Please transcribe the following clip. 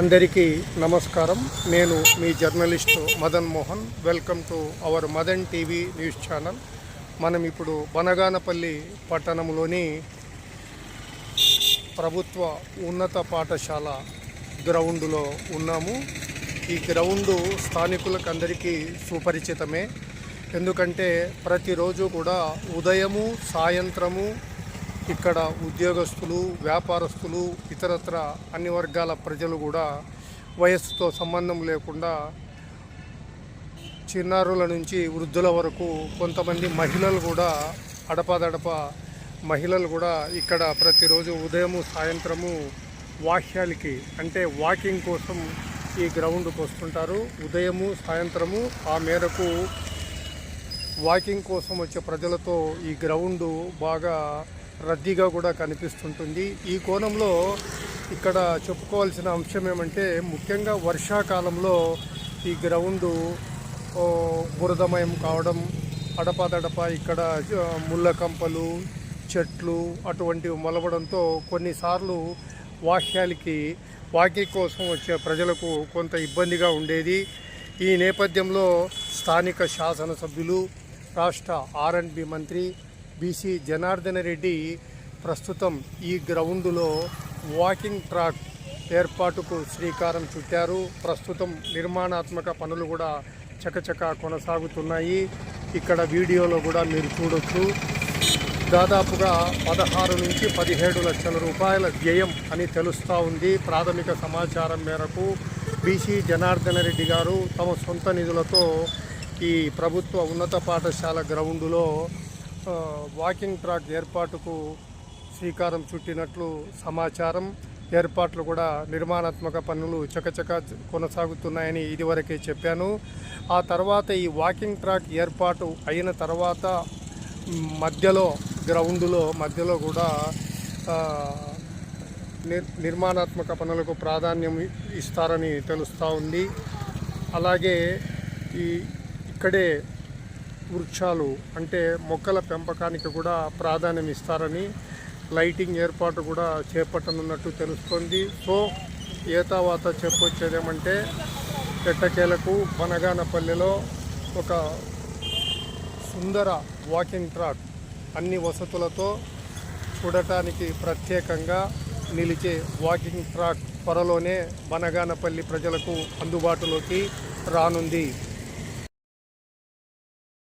అందరికీ నమస్కారం. నేను మీ journalist Madan Mohan. Welcome to our Madan TV news channel. మనం ఇప్పుడు బనగానపల్లి పట్టణంలోని ప్రభుత్వ ఉన్నత పాఠశాల గ్రౌండ్లో ఉన్నాము. ఈ గ్రౌండు స్థానికులకు అందరికీ సుపరిచితమే. ఎందుకంటే ప్రతిరోజు కూడా ఉదయము సాయంత్రము ఇక్కడ ఉద్యోగస్తులు వ్యాపారస్తులు ఇతరత్ర అన్ని వర్గాల ప్రజలు కూడా వయస్సుతో సంబంధం లేకుండా చిన్నారుల నుంచి వృద్ధుల వరకు కొంతమంది మహిళలు కూడా అడపదడప మహిళలు కూడా ఇక్కడ ప్రతిరోజు ఉదయము సాయంత్రము వాహ్యాలకి అంటే వాకింగ్ కోసం ఈ గ్రౌండ్కి వస్తుంటారు. ఉదయము సాయంత్రము ఆ మేరకు వాకింగ్ కోసం వచ్చే ప్రజలతో ఈ గ్రౌండ్ బాగా రద్దీగా కూడా కనిపిస్తుంటుంది. ఈ కోణంలో ఇక్కడ చెప్పుకోవాల్సిన అంశం ఏమంటే ముఖ్యంగా వర్షాకాలంలో ఈ గ్రౌండు బురదమయం కావడం అడపాదడప ఇక్కడ ముళ్ళకంపలు ముళ్ళ కంపలు చెట్లు అటువంటివి మొలవడంతో కొన్నిసార్లు వాహ్యాలకి వాకింగ్ కోసం వచ్చే ప్రజలకు కొంత ఇబ్బందిగా ఉండేది. ఈ నేపథ్యంలో స్థానిక శాసనసభ్యులు రాష్ట్ర ఆర్ఎండ్బి మంత్రి బీసీ జనార్దన రెడ్డి ప్రస్తుతం ఈ గ్రౌండ్లో వాకింగ్ ట్రాక్ ఏర్పాటుకు శ్రీకారం చుట్టారు. ప్రస్తుతం నిర్మాణాత్మక పనులు కూడా చకచక కొనసాగుతున్నాయి. ఇక్కడ వీడియోలో కూడా మీరు చూడొచ్చు. దాదాపుగా పదహారు నుంచి పదిహేడు లక్షల రూపాయల వ్యయం అని తెలుస్తూ ఉంది. ప్రాథమిక సమాచారం మేరకు బీసీ జనార్దన రెడ్డి గారు తమ సొంత నిధులతో ఈ ప్రభుత్వ ఉన్నత పాఠశాల గ్రౌండులో వాకింగ్ ట్రాక్ ఏర్పాటుకు శ్రీకారం చుట్టినట్లు సమాచారం. ఏర్పాట్లు కూడా నిర్మాణాత్మక పనులు చకచక కొనసాగుతున్నాయని ఇదివరకే చెప్పాను. ఆ తర్వాత ఈ వాకింగ్ ట్రాక్ ఏర్పాటు అయిన తర్వాత మధ్యలో గ్రౌండ్లో మధ్యలో కూడా నిర్ నిర్మాణాత్మక పనులకు ప్రాధాన్యం ఇస్తారని తెలుస్తూ ఉంది. అలాగే ఈ ఇక్కడే వృక్షాలు అంటే మొక్కల పెంపకానికి కూడా ప్రాధాన్యం ఇస్తారని లైటింగ్ ఏర్పాటు కూడా చేపట్టనున్నట్టు తెలుస్తోంది. సో ఏతావాత చెప్పొచ్చేదేమంటే ఎట్టకేలకు బనగానపల్లిలో ఒక సుందర వాకింగ్ ట్రాక్ అన్ని వసతులతో చూడటానికి ప్రత్యేకంగా నిలిచే వాకింగ్ ట్రాక్ త్వరలోనే బనగానపల్లి ప్రజలకు అందుబాటులోకి రానుంది.